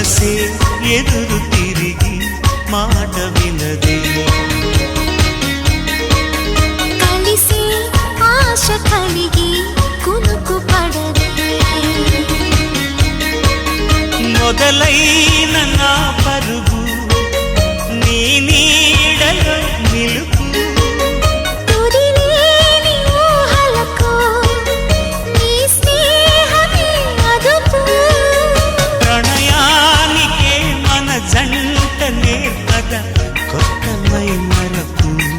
మనసే ఎదురు తిరిగి మాట వినదే. కలిసి ఆశ కలిగి కునుకు పడదే మొదలైన నా పరుగు கொத்தனை மறக்கும்